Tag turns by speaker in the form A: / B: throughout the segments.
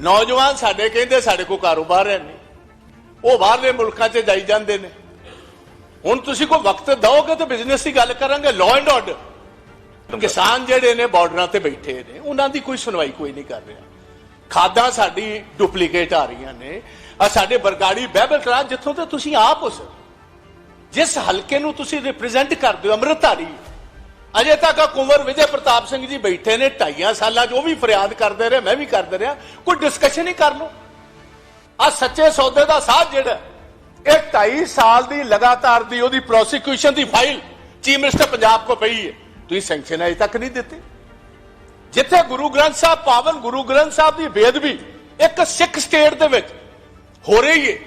A: ਨੌਜਵਾਨ ਸਾਡੇ ਕਹਿੰਦੇ ਸਾਡੇ ਕੋਲ ਕਾਰੋਬਾਰ ਹੈ ਨਹੀਂ। ਉਹ ਬਾਹਰਲੇ ਮੁਲਕਾਂ 'ਚ ਜਾਈ ਜਾਂਦੇ ਨੇ। ਹੁਣ ਤੁਸੀਂ ਕੋਈ ਵਕਤ ਦਿਓਗੇ ਤਾਂ ਬਿਜ਼ਨਸ ਦੀ ਗੱਲ ਕਰਾਂਗੇ ਲਾਅ ਐਂਡ ਆਰਡਰ ਕਿਸਾਨ ਜਿਹੜੇ ਨੇ ਬਾਰਡਰਾਂ ਤੇ ਬੈਠੇ ਨੇ, ਉਹਨਾਂ ਦੀ ਕੋਈ ਸੁਣਵਾਈ ਕੋਈ ਨਹੀਂ ਕਰ ਰਿਹਾ। ਖਾਦਾਂ ਸਾਡੀ ਡੁਪਲੀਕੇਟ ਆ ਰਹੀਆਂ ਨੇ। ਆ ਸਾਡੇ ਬਰਗਾੜੀ ਬਹਿਬਲ ਕਲਾ ਜਿੱਥੋਂ ਤੇ ਤੁਸੀਂ ਆਪ ਹੋ ਸਰ ਜਿਸ ਹਲਕੇ ਨੂੰ ਤੁਸੀਂ ਰਿਪਰੈਜ਼ੈਂਟ ਕਰਦੇ ਹੋ, ਅੰਮ੍ਰਿਤਧਾਰੀ ਅਜੇ ਤੱਕ ਕੁੰਵਰ ਵਿਜੇ ਪ੍ਰਤਾਪ ਸਿੰਘ ਜੀ ਬੈਠੇ ਨੇ ਢਾਈਆਂ ਸਾਲਾਂ 'ਚ, ਉਹ ਵੀ ਫਰਿਆਦ ਕਰਦੇ ਰਹੇ, ਮੈਂ ਵੀ ਕਰਦਾ ਰਿਹਾ। ਕੋਈ ਡਿਸਕਸ਼ਨ ਹੀ ਕਰ ਲਓ। ਆ ਸੱਚੇ ਸੌਦੇ ਦਾ ਸਾਥ ਜਿਹੜਾ ਇਹ 2.5 ਸਾਲ ਦੀ ਲਗਾਤਾਰ ਦੀ ਉਹਦੀ ਪ੍ਰੋਸੀਕਿਊਸ਼ਨ ਦੀ ਫਾਈਲ ਚੀਫ ਮਿਨਿਸਟਰ ਪੰਜਾਬ ਕੋ ਪਈ ਹੈ। ਤੁਸੀਂ ਸੈਂਕਸ਼ਨ ਅਜੇ ਤੱਕ ਨਹੀਂ ਦਿੱਤੇ। ਜਿੱਥੇ ਗੁਰੂ ਗ੍ਰੰਥ ਸਾਹਿਬ, ਪਾਵਨ ਗੁਰੂ ਗ੍ਰੰਥ ਸਾਹਿਬ ਦੀ ਬੇਦਬੀ ਇੱਕ ਸਿੱਖ ਸਟੇਟ ਦੇ ਵਿੱਚ ਹੋ ਰਹੀ ਹੈ,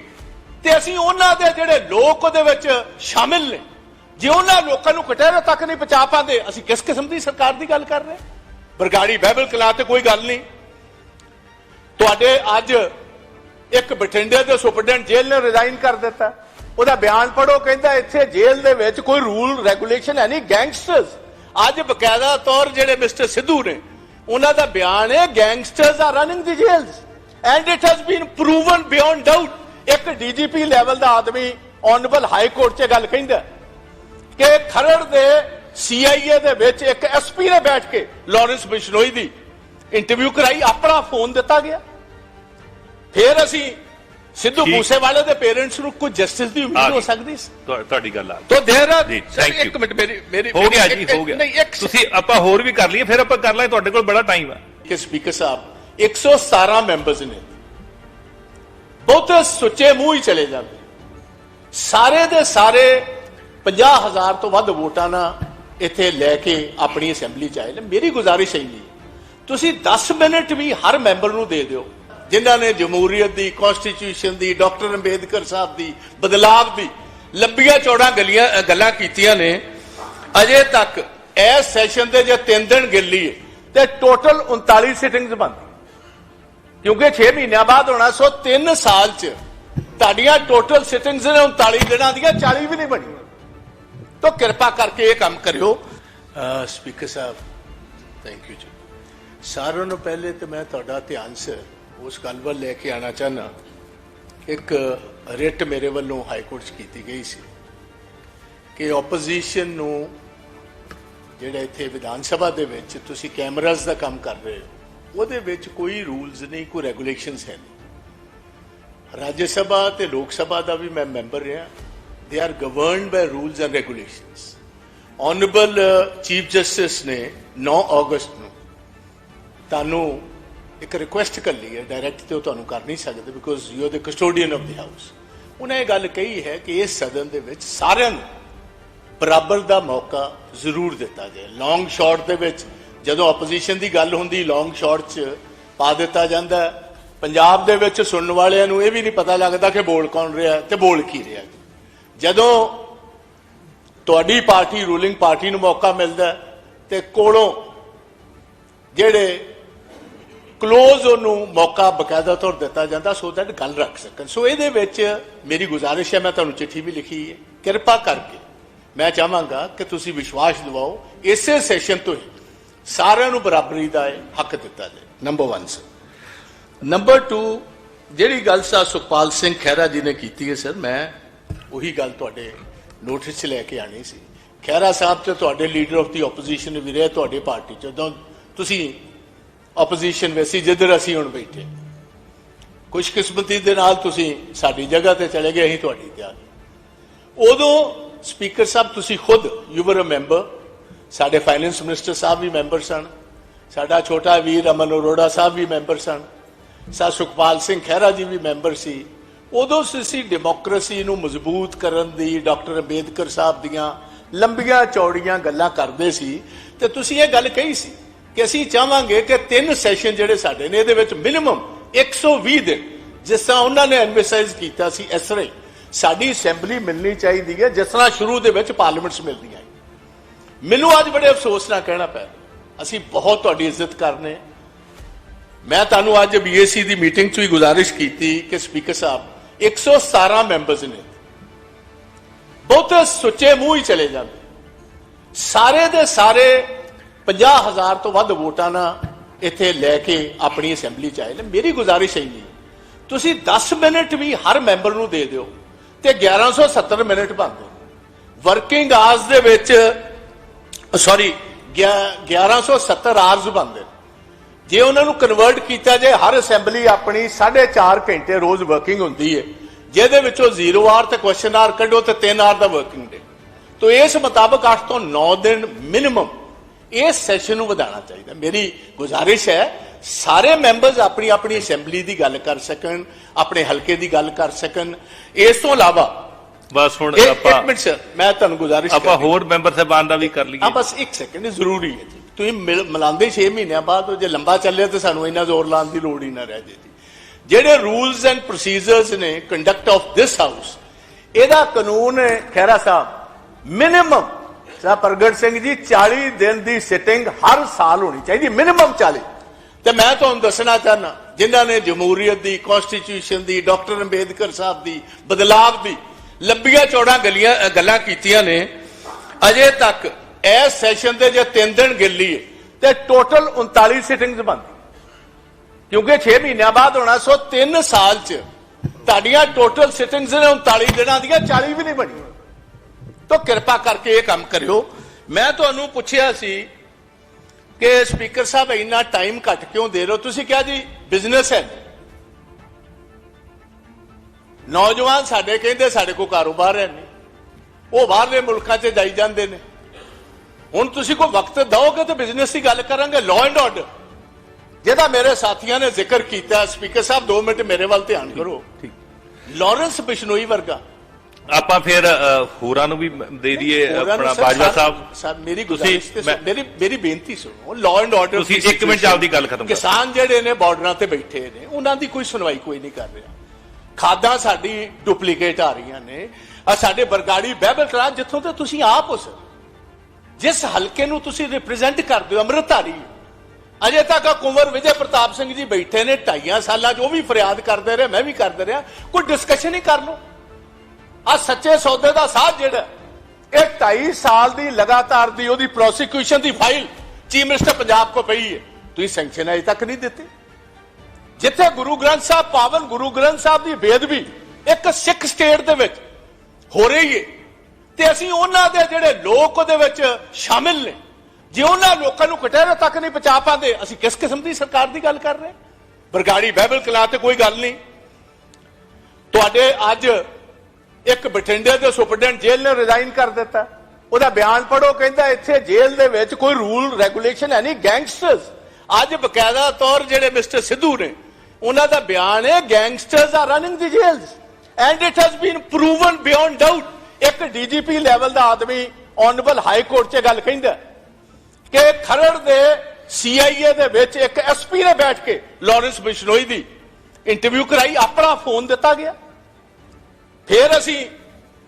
A: ਤੇ ਅਸੀਂ ਉਹਨਾਂ ਦੇ ਜਿਹੜੇ ਲੋਕ ਉਹਦੇ ਵਿੱਚ ਸ਼ਾਮਿਲ ਨੇ। ਜੇ ਉਹਨਾਂ ਲੋਕਾਂ ਨੂੰ ਕਟਹਿਰੇ ਤੱਕ ਨਹੀਂ ਪਹੁੰਚਾ ਪਾਉਂਦੇ, ਅਸੀਂ ਕਿਸ ਕਿਸਮ ਦੀ ਸਰਕਾਰ ਦੀ ਗੱਲ ਕਰ ਰਹੇ ਬਰਗਾੜੀ ਬਾਈਬਲ ਕਲਾ ਤੇ ਕੋਈ ਗੱਲ ਨਹੀਂ। ਤੁਹਾਡੇ ਅੱਜ ਇੱਕ ਬਠਿੰਡੇ ਦੇ ਸੁਪਰਡੈਂਟ ਜੇਲ੍ਹ ਨੇ ਰਿਜ਼ਾਈਨ ਕਰ ਦਿੱਤਾ। ਉਹਦਾ ਬਿਆਨ ਪੜੋ ਕਹਿੰਦਾ ਇੱਥੇ ਜੇਲ੍ਹ ਦੇ ਵਿੱਚ ਕੋਈ ਰੂਲ ਰੈਗੂਲੇਸ਼ਨ ਹੈ ਨਹੀਂ ਗੈਂਗਸਟਰਸ ਅੱਜ ਬਕਾਇਦਾ ਤੌਰ ਜਿਹੜੇ ਮਿਸਟਰ ਸਿੱਧੂ ਨੇ, ਉਹਨਾਂ ਦਾ ਬਿਆਨ ਹੈ gangsters are running the jails and it has been proven beyond doubt ਇੱਕ ਡੀਜੀਪੀ ਲੈਵਲ ਦਾ ਆਦਮੀ ਆਨਰੇਬਲ ਹਾਈ ਕੋਰਟ 'ਚ ਗੱਲ ਕਹਿੰਦਾ। ਕਿ ਖਰੜ ਦੇ ਸੀਆਈਏ ਦੇ ਵਿੱਚ ਇੱਕ ਐਸਪੀ ਨੇ ਬੈਠ ਕੇ ਲਾਰੈਂਸ ਬਿਸ਼ਨੋਈ ਦੀ ਇੰਟਰਵਿਊ ਕਰਾਈ ਆਪਣਾ ਫੋਨ ਦਿੱਤਾ ਗਿਆ ਫਿਰ ਅਸੀਂ ਸਿੱਧੂ। ਮੂਸੇਵਾਲੇ ਦੇ ਪੇਰੈਂਟਸ ਨੂੰ ਕੋਈ ਜਸਟਿਸ ਦੀ
B: ਆ
A: ਉਮੀਦ ਹੋ। ਸਕਦੀ ਸੀ
B: ਤੁਹਾ- ਤੁਹਾਡੀ ਗੱਲ ਆ।
A: ਤੋ ਦੇਰ
B: you.
A: ਇੱਕ ਮਿੰਟ ਮੇਰੀ ਮੇਰੀ
B: ਹੋ ਗਿਆ ਜੀ ਹੋ ਗਿਆ ਤੁਸੀਂ ਆਪਾਂ ਹੋਰ ਵੀ ਕਰ ਲਈਏ ਫਿਰ ਆਪਾਂ ਕਰ ਲਾਂਗੇ ਤੁਹਾਡੇ ਕੋਲ ਬੜਾ ਟਾਈਮ ਆ
A: ਕਿ ਸਪੀਕਰ ਸਾਹਿਬ 117 ਮੈਂਬਰਸ ਨੇ ਬਹੁਤ ਸੁੱਚੇ ਮੂੰਹ ਹੀ ਚਲੇ ਜਾਂਦੇ ਸਾਰੇ ਦੇ ਸਾਰੇ 50000 ਤੋਂ ਵੱਧ ਵੋਟਾਂ ਨਾਲ ਇੱਥੇ ਲੈ ਕੇ ਆਪਣੀ ਅਸੈਂਬਲੀ ਚ ਆਏ ਨੇ। ਮੇਰੀ ਗੁਜ਼ਾਰਿਸ਼ ਹੈ। ਜੀ ਤੁਸੀਂ 10 ਮਿੰਟ ਵੀ ਹਰ ਮੈਂਬਰ ਨੂੰ ਦੇ ਦਿਓ। ਜਿਨ੍ਹਾਂ ਨੇ ਜਮਹੂਰੀਅਤ ਦੀ ਕਨਸਟੀਟਿਊਸ਼ਨ ਦੀ, ਡਾਕਟਰ ਅੰਬੇਦਕਰ ਸਾਹਿਬ ਦੀ, ਬਦਲਾਵ ਦੀ ਲੰਬੀਆਂ ਚੌੜਾਂ ਗਲੀਆਂ ਗੱਲਾਂ ਕੀਤੀਆਂ ਨੇ, ਅਜੇ ਤੱਕ ਇਸ ਸੈਸ਼ਨ ਦੇ ਜੇ 3 ਦਿਨ ਗਿੱਲੀ ਹੈ, ਤੇ ਟੋਟਲ 39 ਸਿਟਿੰਗਸ ਬੰਦ। ਕਿਉਂਕਿ 6 ਮਹੀਨਿਆਂ ਬਾਅਦ ਹੋਣਾ, ਸੋ 3 ਸਾਲ ਚ ਤੁਹਾਡੀਆਂ ਟੋਟਲ ਸਿਟਿੰਗਸ ਨੇ 39 ਦਿਨਾਂ ਦੀਆਂ 40 ਵੀ ਨਹੀਂ ਬਣੀਆਂ। ਤਾਂ ਕਿਰਪਾ ਕਰਕੇ ਇਹ ਕੰਮ ਕਰਿਓ। ਸਪੀਕਰ ਸਾਹਿਬ ਥੈਂਕ ਯੂ ਜੀ। ਸਾਰਿਆਂ ਨੂੰ ਪਹਿਲੇ ਤੇ ਮੈਂ ਤੁਹਾਡਾ ਧਿਆਨ ਸ ਉਸ ਗੱਲ ਵੱਲ ਲੈ ਕੇ ਆਣਾ ਚਾਹਨਾ ਇੱਕ ਰਿਟ ਮੇਰੇ ਵੱਲੋਂ ਹਾਈ ਕੋਰਟ 'ਚ ਕੀਤੀ ਗਈ ਸੀ ਕਿ ਆਪੋਜੀਸ਼ਨ ਨੂੰ ਜਿਹੜਾ ਇੱਥੇ ਵਿਧਾਨ ਸਭਾ ਦੇ ਵਿੱਚ ਤੁਸੀਂ ਕੈਮਰਾਜ਼ ਦਾ ਕੰਮ ਕਰ ਰਹੇ ਹੋ, ਉਹਦੇ ਵਿੱਚ ਕੋਈ ਰੂਲਸ ਨਹੀਂ, ਕੋਈ ਰੈਗੂਲੇਸ਼ਨਸ ਹੈ ਨਹੀਂ। ਰਾਜ ਸਭਾ ਤੇ ਲੋਕ ਸਭਾ ਦਾ ਵੀ ਮੈਂ ਮੈਂਬਰ ਰਿਹਾ। They are governed by rules and regulations honourable chief justice ਨੇ 9 ਅਗਸਤ ਨੂੰ ਤੁਹਾਨੂੰ ਇੱਕ ਰਿਕੁਐਸਟ ਕਰ ਲਈ ਹੈ ਡਾਇਰੈਕਟ ਤੇ ਉਹ ਤੁਹਾਨੂੰ ਕਰ ਨਹੀਂ ਸਕਦੇ because you are the custodian of the house ਉਹਨੇ ਇਹ ਗੱਲ ਕਹੀ ਹੈ ਕਿ ਇਸ ਸਦਨ ਦੇ ਵਿੱਚ ਸਾਰਿਆਂ ਨੂੰ ਬਰਾਬਰ ਦਾ ਮੌਕਾ ਜ਼ਰੂਰ ਦਿੱਤਾ ਜਾਏ ਲੌਂਗ ਸ਼ਾਟ ਦੇ ਵਿੱਚ ਜਦੋਂ ਆਪੋਜੀਸ਼ਨ ਦੀ ਗੱਲ ਹੁੰਦੀ ਲੌਂਗ ਸ਼ਾਟ 'ਚ ਪਾ ਦਿੱਤਾ ਜਾਂਦਾ ਪੰਜਾਬ ਦੇ ਵਿੱਚ ਸੁਣਨ ਵਾਲਿਆਂ ਨੂੰ ਇਹ ਵੀ ਨਹੀਂ ਪਤਾ ਲੱਗਦਾ ਕਿ ਬੋਲ ਕੌਣ ਰਿਹਾ ਤੇ ਬੋਲ ਕੀ ਰਿਹਾ ਜਦੋਂ ਤੁਹਾਡੀ ਪਾਰਟੀ ਰੂਲਿੰਗ ਪਾਰਟੀ ਨੂੰ ਮੌਕਾ ਮਿਲਦਾ ਹੈ, ਤੇ ਕੋਲੋਂ ਜਿਹੜੇ ਕਲੋਜ਼ ਉਹਨੂੰ ਮੌਕਾ ਬਕਾਇਦਾ ਤੌਰ ਦਿੱਤਾ ਜਾਂਦਾ ਸੋ ਦੈਟ ਗੱਲ ਰੱਖ ਸਕਣ। ਸੋ ਇਹਦੇ ਵਿੱਚ ਮੇਰੀ ਗੁਜ਼ਾਰਿਸ਼ ਹੈ ਮੈਂ ਤੁਹਾਨੂੰ ਚਿੱਠੀ ਵੀ ਲਿਖੀ ਹੈ ਕਿਰਪਾ ਕਰਕੇ ਮੈਂ ਚਾਹਾਂਗਾ ਕਿ ਤੁਸੀਂ ਵਿਸ਼ਵਾਸ ਦਿਵਾਓ ਇਸੇ ਸੈਸ਼ਨ ਤੋਂ ਹੀ ਸਾਰਿਆਂ ਨੂੰ ਬਰਾਬਰੀ ਦਾ ਇਹ ਹੱਕ ਦਿੱਤਾ ਜਾਏ। ਨੰਬਰ 1 ਸਰ ਨੰਬਰ 2 ਜਿਹੜੀ ਗੱਲ ਸਾ ਸੁਖਪਾਲ ਸਿੰਘ ਖਹਿਰਾ ਜੀ ਨੇ ਕੀਤੀ ਹੈ ਸਰ ਮੈਂ ਉਹੀ ਗੱਲ ਤੁਹਾਡੇ ਨੋਟਿਸ 'ਚ ਲੈ ਕੇ ਆਣੀ ਸੀ। ਖਹਿਰਾ ਸਾਹਿਬ ਤੇ ਤੁਹਾਡੇ ਲੀਡਰ ਆਫ ਦੀ ਆਪੋਜੀਸ਼ਨ ਵੀ ਰਹੇ, ਤੁਹਾਡੇ ਪਾਰਟੀ 'ਚ। ਜਦੋਂ ਤੁਸੀਂ ਆਪੋਜੀਸ਼ਨ ਵਿੱਚ ਸੀ, ਜਿੱਧਰ ਅਸੀਂ ਹੁਣ ਬੈਠੇ। ਖੁਸ਼ਕਿਸਮਤੀ ਦੇ ਨਾਲ ਤੁਸੀਂ ਸਾਡੀ ਜਗ੍ਹਾ ਤੇ ਚਲੇ ਗਏ, ਅਸੀਂ ਤੁਹਾਡੀ ਤੇ ਆ ਗਏ। ਉਦੋਂ ਸਪੀਕਰ ਸਾਹਿਬ, ਤੁਸੀਂ ਖੁਦ ਯੂ ਵਰ ਅ ਮੈਂਬਰ ਸਾਡੇ ਫਾਈਨੈਂਸ ਮਿਨਿਸਟਰ ਸਾਹਿਬ ਵੀ ਮੈਂਬਰ ਸਨ। ਸਾਡਾ ਛੋਟਾ ਵੀਰ ਅਮਨ ਅਰੋੜਾ ਸਾਹਿਬ ਵੀ ਮੈਂਬਰ ਸਨ। ਸਾ ਸੁਖਪਾਲ ਸਿੰਘ ਖਹਿਰਾ ਜੀ ਵੀ ਮੈਂਬਰ ਸੀ। ਉਦੋਂ ਅਸੀਂ ਡੈਮੋਕ੍ਰੇਸੀ ਨੂੰ ਮਜ਼ਬੂਤ ਕਰਨ ਦੀ ਡਾਕਟਰ ਅੰਬੇਦਕਰ ਸਾਹਿਬ ਦੀਆਂ ਲੰਬੀਆਂ ਚੌੜੀਆਂ ਗੱਲਾਂ ਕਰਦੇ ਸੀ। ਤੇ ਤੁਸੀਂ ਇਹ ਗੱਲ ਕਹੀ ਸੀ ਕਿ ਅਸੀਂ ਚਾਹਾਂਗੇ ਕਿ ਤਿੰਨ ਸੈਸ਼ਨ ਜਿਹੜੇ ਸਾਡੇ ਨੇ, ਇਹਦੇ ਵਿੱਚ ਮਿਨੀਮਮ 120 ਦਿਨ, ਜਿਸ ਤਰ੍ਹਾਂ ਉਹਨਾਂ ਨੇ ਐਨਵਰਸਾਈਜ਼ ਕੀਤਾ ਸੀ ਇਸ ਤਰ੍ਹਾਂ ਹੀ। ਸਾਡੀ ਅਸੈਂਬਲੀ ਮਿਲਣੀ ਚਾਹੀਦੀ ਹੈ, ਜਿਸ ਤਰ੍ਹਾਂ ਸ਼ੁਰੂ ਦੇ ਵਿੱਚ ਪਾਰਲੀਮੈਂਟਸ ਮਿਲਦੀਆਂ ਹੈ। ਮੈਨੂੰ ਅੱਜ ਬੜੇ ਅਫਸੋਸ ਨਾਲ ਕਹਿਣਾ ਪੈ ਅਸੀਂ ਬਹੁਤ ਤੁਹਾਡੀ ਇੱਜ਼ਤ ਕਰਨੇ। ਮੈਂ ਤੁਹਾਨੂੰ ਅੱਜ ਬੀਏਸੀ ਦੀ ਮੀਟਿੰਗ 'ਚ ਵੀ ਗੁਜ਼ਾਰਿਸ਼ ਕੀਤੀ ਕਿ ਸਪੀਕਰ ਸਾਹਿਬ 117 ਮੈਂਬਰਸ ਨੇ। ਬਹੁਤੇ ਸੁੱਚੇ ਮੂੰਹ ਹੀ ਚਲੇ ਜਾਂਦੇ। ਸਾਰੇ ਦੇ ਸਾਰੇ 50000 ਤੋਂ ਵੱਧ ਵੋਟਾਂ ਨਾਲ ਇੱਥੇ ਲੈ ਕੇ ਆਪਣੀ ਅਸੈਂਬਲੀ ਚ ਆਏ ਨੇ। ਮੇਰੀ ਗੁਜ਼ਾਰਿਸ਼ ਹੈ। ਨਹੀਂ ਤੁਸੀਂ 10 ਮਿੰਟ ਵੀ ਹਰ ਮੈਂਬਰ ਨੂੰ ਦੇ ਦਿਓ ਤੇ 1170 ਮਿੰਟ ਬਣਦੇ ਵਰਕਿੰਗ ਆਵਰਸ ਦੇ ਵਿੱਚ ਸੌਰੀ 1170 ਆਵਰਸ ਬਣਦੇ। ਜੇ ਉਹਨਾਂ ਨੂੰ ਕਨਵਰਟ ਕੀਤਾ ਜੇ ਹਰ ਅਸੈਂਬਲੀ ਆਪਣੀ 4.5 ਘੰਟੇ ਰੋਜ਼ ਵਰਕਿੰਗ ਹੁੰਦੀ ਹੈ ਜਿਹਦੇ ਵਿੱਚੋਂ 0 ਆਰ ਤੇ ਕੁਐਸਚਨ ਆਰ ਕੱਢੋ ਤੇ 3 ਆਰ ਦਾ ਵਰਕਿੰਗ ਡੇ ਤੋ ਇਸ ਮੁਤਾਬਕ 8 ਤੋਂ 9 ਦਿਨ ਮਿਨੀਮਮ ਇਸ ਸੈਸ਼ਨ ਨੂੰ ਵਧਾਉਣਾ ਚਾਹੀਦਾ। ਮੇਰੀ ਗੁਜ਼ਾਰਿਸ਼ ਹੈ ਸਾਰੇ ਮੈਂਬਰਸ ਆਪਣੀ ਆਪਣੀ ਅਸੈਂਬਲੀ ਦੀ ਗੱਲ ਕਰ ਸਕਣ ਆਪਣੇ ਹਲਕੇ ਦੀ ਗੱਲ ਕਰ ਸਕਣ। ਇਸ ਤੋਂ ਇਲਾਵਾ
B: ਬਸ ਹੁਣ ਆਪਾਂ
A: ਇੱਕ ਮਿੰਟ ਸਰ ਮੈਂ ਤੁਹਾਨੂੰ ਗੁਜ਼ਾਰਿਸ਼
B: ਆਪਾਂ ਹੋਰ ਮੈਂਬਰ ਸਾਹਿਬਾਨ ਦਾ ਵੀ ਕਰ
A: ਹਾਂ
B: ਲਈਏ
A: ਬਸ ਇੱਕ ਸੈਕਿੰਡ ਜ਼ਰੂਰੀ ਹੈ ਜੀ। ਤੁਸੀਂ ਮਿਲ- ਮਿਲਾਉਂਦੇ 6 ਮਹੀਨਿਆਂ ਬਾਅਦ, ਜੇ ਲੰਬਾ ਚੱਲਿਆ ਤਾਂ ਸਾਨੂੰ ਇੰਨਾ ਜ਼ੋਰ ਲਾਉਣ ਦੀ ਲੋੜ ਹੀ ਨਾ ਰਹਿ ਜੇ ਜਿਹੜੇ ਰੂਲਸ ਐਂਡ ਪ੍ਰੋਸੀਜਰਸ ਨੇ ਕੰਡਕਟ ਆਫ ਦਿਸ ਹਾਊਸ ਇਹਦਾ ਕਾਨੂੰਨ ਖੈਰਾ ਸਾਹਿਬ ਮਿਨੀਮਮ ਸਾ ਪ੍ਰਗਟ ਸਿੰਘ ਜੀ 40 ਦਿਨ ਦੀ ਸਿਟਿੰਗ ਹਰ ਸਾਲ ਹੋਣੀ ਚਾਹੀਦੀ ਮਿਨੀਮਮ 40 ਤੇ ਮੈਂ ਤੁਹਾਨੂੰ ਦੱਸਣਾ ਚਾਹਨਾ ਜਿਨ੍ਹਾਂ ਨੇ ਜਮਹੂਰੀਅਤ ਦੀ ਕਨਸਟੀਟਿਊਸ਼ਨ ਦੀ, ਡਾਕਟਰ ਅੰਬੇਦਕਰ ਸਾਹਿਬ ਦੀ, ਬਦਲਾਵ ਦੀ ਲੰਬੀਆਂ ਚੌੜਾਂ ਗਲੀਆਂ ਗੱਲਾਂ ਕੀਤੀਆਂ ਨੇ, ਅਜੇ ਤੱਕ ਇਸ ਸੈਸ਼ਨ ਦੇ ਜੇ 3 ਦਿਨ ਗਿੱਲੀ ਹੈ ਤੇ ਟੋਟਲ 39 ਸਿਟਿੰਗਸ ਬਣਦੀ ਕਿਉਂਕਿ 6 ਮਹੀਨਿਆਂ ਬਾਅਦ ਹੋਣਾ, ਸੋ 3 ਸਾਲ ਚ ਤੁਹਾਡੀਆਂ ਟੋਟਲ ਸਿਟਿੰਗਸ ਨੇ 39 ਦਿਨਾਂ ਦੀਆਂ 40 ਵੀ ਨਹੀਂ ਬਣੀਆਂ। ਤੋ ਕਿਰਪਾ ਕਰਕੇ ਇਹ ਕੰਮ ਕਰਿਓ। ਮੈਂ ਤੁਹਾਨੂੰ ਪੁੱਛਿਆ ਸੀ ਕਿ ਸਪੀਕਰ ਸਾਹਿਬ, ਇੰਨਾ ਟਾਈਮ ਘੱਟ ਕਿਉਂ ਦੇ ਰਹੇ ਹੋ? ਤੁਸੀਂ ਕਿਹਾ ਜੀ, ਬਿਜ਼ਨਸ ਹੈ। ਨੌਜਵਾਨ ਸਾਡੇ ਕਹਿੰਦੇ, ਸਾਡੇ ਕੋਲ ਕਾਰੋਬਾਰ ਹੈ ਨਹੀਂ। ਉਹ ਬਾਹਰਲੇ ਮੁਲਕਾਂ 'ਚ ਜਾਈ ਜਾਂਦੇ ਨੇ। ਹੁਣ ਤੁਸੀਂ ਕੋਈ ਵਕਤ ਦਿਓਗੇ ਤਾਂ ਬਿਜ਼ਨਸ ਦੀ ਗੱਲ ਕਰਾਂਗੇ ਲਾਅ ਐਂਡ ਆਰਡਰ ਜਿਹਦਾ ਮੇਰੇ ਸਾਥੀਆਂ ਨੇ ਜ਼ਿਕਰ ਕੀਤਾ ਸਪੀਕਰ ਸਾਹਿਬ 2 ਮਿੰਟ ਮੇਰੇ ਵੱਲ ਧਿਆਨ ਕਰੋ।
B: ਠੀਕ।
A: ਲਾਰੈਂਸ ਬਿਸ਼ਨੋਈ ਵਰਗਾ।
B: ਆਪਾਂ ਫਿਰ ਹੋਰਾਂ ਨੂੰ ਵੀ ਦੇ ਦਈਏ ਆਪਣਾ ਬਾਜਵਾ ਸਾਹਿਬ।
A: ਸਰ ਮੇਰੀ ਗੁਜ਼ਾਰਿਸ਼ ਤੇ ਮੇਰੀ ਮੇਰੀ ਬੇਨਤੀ ਸੁਣੋ ਲਾਅ ਐਂਡ ਆਰਡਰ
B: ਤੁਸੀਂ ਇੱਕ ਮਿੰਟ 'ਚ ਆਪਦੀ ਗੱਲ ਖਤਮ ਕਰੋ।
A: ਕਿਸਾਨ ਜਿਹੜੇ ਨੇ ਬਾਰਡਰਾਂ ਤੇ ਬੈਠੇ ਨੇ ਉਹਨਾਂ ਦੀ ਕੋਈ ਸੁਣਵਾਈ ਕੋਈ ਨਹੀਂ ਕਰ ਰਿਹਾ। ਖਾਦਾਂ ਸਾਡੀ ਡੁਪਲੀਕੇਟ ਆ ਰਹੀਆਂ ਨੇ। ਆ ਸਾਡੇ ਬਰਗਾੜੀ ਬਹਿਬਲ ਕਲਾ ਜਿੱਥੋਂ ਤੇ ਤੁਸੀਂ ਆਪ ਹੋ ਸਰ। ਜਿਸ ਹਲਕੇ ਨੂੰ ਤੁਸੀਂ ਰਿਪਰੈਜ਼ੈਂਟ ਕਰਦੇ ਹੋ, ਅੰਮ੍ਰਿਤਧਾਰੀ। ਅਜੇ ਤੱਕ ਆ ਕੁੰਵਰ ਵਿਜੇ ਪ੍ਰਤਾਪ ਸਿੰਘ ਜੀ ਬੈਠੇ ਨੇ, ਢਾਈਆਂ ਸਾਲਾਂ 'ਚ, ਉਹ ਵੀ ਫਰਿਆਦ ਕਰਦੇ ਰਹੇ, ਮੈਂ ਵੀ ਕਰਦੇ ਰਿਹਾ। ਕੋਈ ਡਿਸਕਸ਼ਨ ਹੀ ਕਰ ਲਓ। ਆ ਸੱਚੇ ਸੌਦੇ ਦਾ ਸਾਥ ਜਿਹੜਾ ਇਹ 2.5 ਸਾਲ ਦੀ ਲਗਾਤਾਰ ਦੀ ਉਹਦੀ ਪ੍ਰੋਸੀਕਿਊਸ਼ਨ ਦੀ ਫਾਈਲ ਚੀਫ ਮਿਨਿਸਟਰ ਪੰਜਾਬ ਕੋ ਪਈ ਹੈ। ਤੁਸੀਂ ਸੈਂਕਸ਼ਨ ਅਜੇ ਤੱਕ ਨਹੀਂ ਦਿੱਤੇ। ਜਿੱਥੇ ਗੁਰੂ ਗ੍ਰੰਥ ਸਾਹਿਬ, ਪਾਵਨ ਗੁਰੂ ਗ੍ਰੰਥ ਸਾਹਿਬ ਦੀ ਬੇਦਬੀ ਇੱਕ ਸਿੱਖ ਸਟੇਟ ਦੇ ਵਿੱਚ ਹੋ ਰਹੀ ਹੈ। ਤੇ ਅਸੀਂ ਉਹਨਾਂ ਦੇ ਜਿਹੜੇ ਲੋਕ ਉਹਦੇ ਵਿੱਚ ਸ਼ਾਮਿਲ ਨੇ। ਜੇ ਉਹਨਾਂ ਲੋਕਾਂ ਨੂੰ ਕਟਹਿਰੇ ਤੱਕ ਨਹੀਂ ਪਹੁੰਚਾ ਪਾਉਂਦੇ, ਅਸੀਂ ਕਿਸ ਕਿਸਮ ਦੀ ਸਰਕਾਰ ਦੀ ਗੱਲ ਕਰ ਰਹੇ? ਬਰਗਾੜੀ ਬਾਈਬਲ ਕਲਾ ਤੇ ਕੋਈ ਗੱਲ ਨਹੀਂ। ਤੁਹਾਡੇ ਅੱਜ ਇੱਕ ਬਠਿੰਡੇ ਦੇ ਸੁਪਰਡੈਂਟ ਜੇਲ੍ਹ ਨੇ ਰਿਜ਼ਾਈਨ ਕਰ ਦਿੱਤਾ। ਉਹਦਾ ਬਿਆਨ ਪੜੋ ਕਹਿੰਦਾ ਇੱਥੇ ਜੇਲ੍ਹ ਦੇ ਵਿੱਚ ਕੋਈ ਰੂਲ, ਰੈਗੂਲੇਸ਼ਨ ਹੈ ਨਹੀਂ, ਗੈਂਗਸਟਰਸ। ਅੱਜ ਬਕਾਇਦਾ ਤੌਰ ਜਿਹੜੇ ਮਿਸਟਰ ਸਿੱਧੂ ਨੇ, ਉਹਨਾਂ ਦਾ ਬਿਆਨ ਹੈ, gangsters are running the jails and it has been proven beyond doubt ਇੱਕ ਡੀਜੀਪੀ ਲੈਵਲ ਦਾ ਆਦਮੀ ਆਨਰੇਬਲ ਹਾਈ ਕੋਰਟ 'ਚ ਗੱਲ ਕਹਿੰਦਾ ਕਿ ਖਰੜ ਦੇ ਸੀਆਈਏ ਦੇ ਵਿੱਚ ਇੱਕ ਐਸਪੀ ਨੇ ਬੈਠ ਕੇ ਲਾਰੈਂਸ ਬਿਸ਼ਨੋਈ ਦੀ ਇੰਟਰਵਿਊ ਕਰਾਈ ਆਪਣਾ ਫੋਨ ਦਿੱਤਾ ਗਿਆ। ਫਿਰ ਅਸੀਂ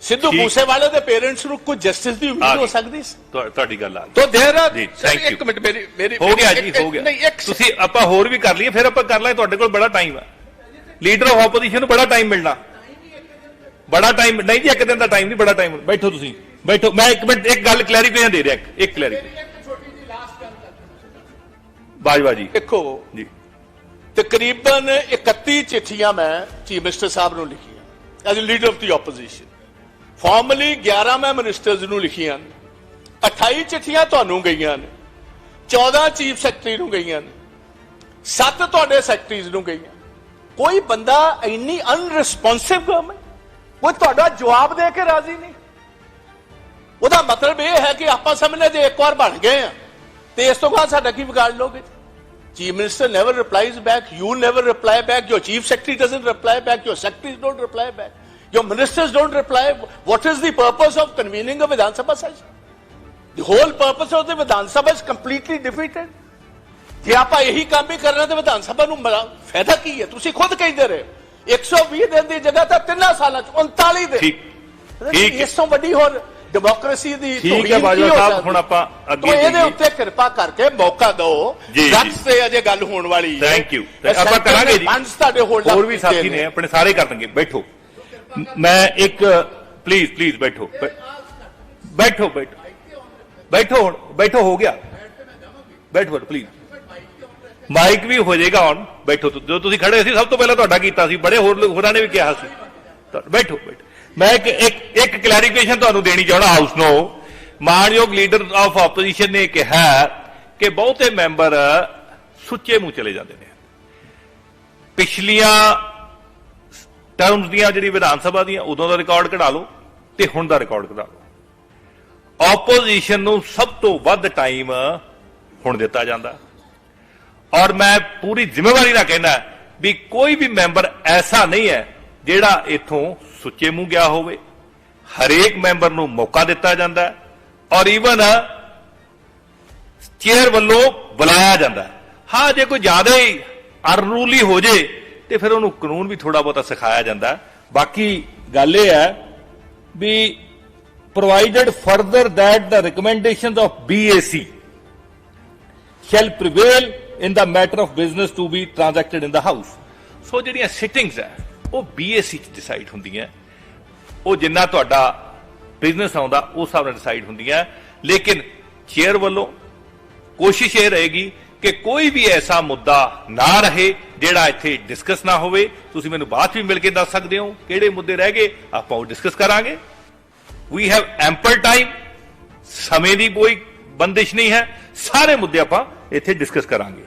A: ਸਿੱਧੂ। ਮੂਸੇਵਾਲੇ ਦੇ ਪੇਰੈਂਟਸ ਨੂੰ ਕੋਈ ਜਸਟਿਸ ਦੀ
B: ਆ
A: ਉਮੀਦ ਹੋ। ਸਕਦੀ ਸੀ?
B: ਤੁਹਾ- ਤੁਹਾਡੀ ਗੱਲ ਆ
A: ਤੋ ਦੇਰ
B: ਜੀ, thank you.
A: ਇੱਕ ਮਿੰਟ ਮੇਰੀ ਮੇਰੀ
B: ਹੋ ਗਿਆ ਜੀ ਹੋ ਗਿਆ। ਤੁਸੀਂ ਆਪਾਂ ਹੋਰ ਵੀ ਕਰ ਲਈਏ ਫਿਰ ਆਪਾਂ ਕਰ ਲਾਂਗੇ ਤੁਹਾਡੇ ਕੋਲ ਬੜਾ ਟਾਈਮ ਹੈ ਲੀਡਰ ਆਫ ਆਪੋਜੀਸ਼ਨ ਨੂੰ ਬੜਾ ਟਾਈਮ ਮਿਲਣਾ। ਬੜਾ ਟਾਈਮ ਨਹੀਂ ਜੀ ਇੱਕ ਦਿਨ ਦਾ ਟਾਈਮ ਨਹੀਂ ਬੜਾ ਟਾਈਮ ਬੈਠੋ ਤੁਸੀਂ। ਬੈਠੋ। ਮੈਂ ਇੱਕ ਮਿੰਟ ਇੱਕ ਗੱਲ ਕਲੈਰੀਫਿਕੇਸ਼ਨ ਦੇ ਰਿਹਾ ਇੱਕ ਇੱਕ ਕਲੈਰੀਫਿਕੇਸ਼ਨ ਬਾਜਵਾ ਜੀ
A: ਦੇਖੋ
B: ਜੀ।
A: ਤਕਰੀਬਨ 31 ਚਿੱਠੀਆਂ ਮੈਂ ਚੀਫ ਮਿਨਿਸਟਰ ਸਾਹਿਬ ਨੂੰ ਲਿਖੀਆਂ as leader of the opposition formally 11 ਮੈਂ ਮਿਨਿਸਟਰਸ ਨੂੰ ਲਿਖੀਆਂ ਨੇ 28 ਚਿੱਠੀਆਂ ਤੁਹਾਨੂੰ ਗਈਆਂ ਨੇ 14 ਚੀਫ ਸੈਕਟਰੀ ਨੂੰ ਗਈਆਂ ਨੇ 7 ਤੁਹਾਡੇ ਸੈਕਟਰੀਜ਼ ਨੂੰ ਗਈਆਂ। ਕੋਈ ਬੰਦਾ ਇੰਨੀ ਅਨਰਿਸਪੌਂਸਿਵ ਗਵਰਨਮੈਂਟ ਕੋਈ ਤੁਹਾਡਾ ਜਵਾਬ ਦੇ ਕੇ ਰਾਜ਼ੀ ਨਹੀਂ ਉਹਦਾ ਮਤਲਬ ਇਹ ਹੈ ਕਿ ਆਪਾਂ ਸਮਝਨੇ ਜੇ ਇੱਕ ਵਾਰ ਬਣ ਗਏ ਆ ਤੇ ਇਸ ਤੋਂ ਬਾਅਦ ਸਾਡਾ ਕੀ ਵਿਗਾੜ ਲੋਗੇ Chief Minister never replies back. You never reply back. Your Chief Secretary doesn't reply back. Your secretaries don't reply back. Your ministers don't reply. What is the purpose of convening a Vidhan Sabha session? The whole purpose of the Vidhan Sabha is completely defeated. ਜੇ ਆਪਾਂ ਇਹੀ ਕੰਮ ਹੀ ਕਰਨਾ ਤੇ ਵਿਧਾਨ ਸਭਾ ਨੂੰ ਮਰਾ- ਫਾਇਦਾ ਕੀ ਹੈ ਤੁਸੀਂ ਖੁਦ ਕਹਿੰਦੇ ਰਹੇ 120 ਦਿਨ ਦੀ ਜਗ੍ਹਾ ਤਾਂ ਤਿੰਨਾਂ ਸਾਲਾਂ ਚ 39 ਦਿਨ
B: ਠੀਕ ਠੀਕ।
A: ਇਸ ਤੋਂ ਵੱਡੀ ਹੋਰ ਡੈਮੋਕ੍ਰੇਸੀ ਦੀ
B: ਠੀਕ ਹੈ ਬਾਜਵਾ ਸਾਹਿਬ? ਹੁਣ ਆਪਾਂ ਅੱਗੇ
A: ਤੋ ਇਹਦੇ
B: ਜਾਈਏ।
A: ਉੱਤੇ ਕਿਰਪਾ ਕਰਕੇ ਮੌਕਾ ਦਿਓ
B: ਜੀ।
A: ਤੇ ਅਜੇ ਗੱਲ ਹੋਣ ਵਾਲੀ ਹੈ
B: you.
A: ਇਹ
B: ਆਪਾਂ ਕਰਾਂਗੇ ਜੀ।
A: funds ਤੁਹਾਡੇ ਹੋਲਡ
B: ਹੋਰ ਵੀ ਸਾਥੀ ਨੇ ਆਪਣੇ ਸਾਰੇ ਕਰ ਦੇਣਗੇ ਬੈਠੋ ਮ- ਇੱਕ ਪਲੀਜ਼ ਪਲੀਜ਼ ਬੈਠੋ ਬੈਠੋ ਬੈਠੋ ਬੈਠੋ ਹੁਣ, ਬੈਠੋ ਹੋ ਗਿਆ ਬੈਠੋ ਪਲੀਜ਼ ਮਾਈਕ ਵੀ ਹੋ ਜਾਏਗਾ ਔਨ ਬੈਠੋ ਜਦੋਂ ਤੁਸੀਂ ਖੜੇ ਸੀ, ਸਭ ਤੋਂ ਪਹਿਲਾਂ ਤੁਹਾਡਾ ਕੀਤਾ ਸੀ, ਬੜੇ ਹੋਰ ਲੋਕ- ਹੋਰਾਂ ਨੇ ਵੀ ਕਿਹਾ ਸੀ। ਬੈਠੋ ਬੈਠੋ। ਮੈਂ ਇੱਕ ਇੱਕ ਇੱਕ ਕਲੈਰੀਫਿਕੇਸ਼ਨ ਤੁਹਾਨੂੰ ਦੇਣੀ ਚਾਹਣਾ ਹਾਊਸ ਨੂੰ। ਮਾਨਯੋਗ ਲੀਡਰ ਆਫ ਆਪੋਜੀਸ਼ਨ ਨੇ ਕਿਹਾ ਕਿ ਬਹੁਤੇ ਮੈਂਬਰ ਸੁੱਚੇ ਮੂੰਹ ਚਲੇ ਜਾਂਦੇ ਨੇ। ਪਿਛਲੀਆਂ ਟਰਮਸ ਦੀਆਂ ਜਿਹੜੀ ਵਿਧਾਨ ਸਭਾ ਦੀਆਂ, ਉਦੋਂ ਦਾ ਰਿਕਾਰਡ ਕਢਾ ਲਓ ਤੇ ਹੁਣ ਦਾ ਰਿਕਾਰਡ ਕਢਾ ਲਓ। ਆਪੋਜੀਸ਼ਨ ਨੂੰ ਸਭ ਤੋਂ ਵੱਧ ਟਾਈਮ ਹੁਣ ਦਿੱਤਾ ਜਾਂਦਾ। ਔਰ ਮੈਂ ਪੂਰੀ ਜ਼ਿੰਮੇਵਾਰੀ ਨਾਲ ਕਹਿੰਦਾ ਵੀ ਕੋਈ ਵੀ ਮੈਂਬਰ ਐਸਾ ਨਹੀਂ ਹੈ ਜਿਹੜਾ ਇਥੋਂ ਸੁੱਚੇ ਮੂੰਹ ਗਿਆ ਹੋਵੇ। ਹਰੇਕ ਮੈਂਬਰ ਨੂੰ ਮੌਕਾ ਦਿੱਤਾ ਜਾਂਦਾ ਔਰ ਈਵਨ ਚੇਅਰ ਵੱਲੋਂ ਬੁਲਾਇਆ ਜਾਂਦਾ ਹਾਂ। ਜੇ ਕੋਈ ਜ਼ਿਆਦਾ ਹੀ ਅਨਰੂਲੀ ਹੋ ਜੇ ਤੇ ਫਿਰ ਉਹਨੂੰ ਕਾਨੂੰਨ ਵੀ ਥੋੜਾ ਬਹੁਤਾ ਸਿਖਾਇਆ ਜਾਂਦਾ ਬਾਕੀ ਗੱਲ ਇਹ ਹੈ ਵੀ provided further that the recommendations of BAC shall prevail in the matter of business to be transacted in the house. ਸੋ ਜਿਹੜੀਆਂ ਸਿਟਿੰਗਸ ਹੈ, ਉਹ BAC ਚ ਡਿਸਾਈਡ ਹੁੰਦੀਆਂ। ਉਹ ਜਿੰਨਾ ਤੁਹਾਡਾ ਬਿਜ਼ਨਸ ਆਉਂਦਾ ਉਸ ਹਿਸਾਬ ਨਾਲ ਡਿਸਾਈਡ ਹੁੰਦੀਆਂ। ਲੇਕਿਨ ਚੇਅਰ ਵੱਲੋਂ ਕੋਸ਼ਿਸ਼ ਇਹ ਰਹੇਗੀ ਕਿ ਕੋਈ ਵੀ ਐਸਾ ਮੁੱਦਾ ਨਾ ਰਹੇ, ਜਿਹੜਾ ਇੱਥੇ ਡਿਸਕਸ ਨਾ ਹੋਵੇ। ਤੁਸੀਂ ਮੈਨੂੰ ਬਾਅਦ ਵੀ ਮਿਲ ਕੇ ਦੱਸ ਸਕਦੇ ਹੋ, ਕਿਹੜੇ ਮੁੱਦੇ ਰਹਿ ਗਏ, ਆਪਾਂ ਉਹ ਡਿਸਕਸ ਕਰਾਂਗੇ। ਵੀ ਹੈਵ ਐਂਪਲ ਟਾਈਮ ਸਮੇਂ ਦੀ ਕੋਈ ਬੰਦਿਸ਼ ਨਹੀਂ ਹੈ। ਸਾਰੇ ਮੁੱਦੇ ਆਪਾਂ ਇੱਥੇ ਡਿਸਕਸ ਕਰਾਂਗੇ।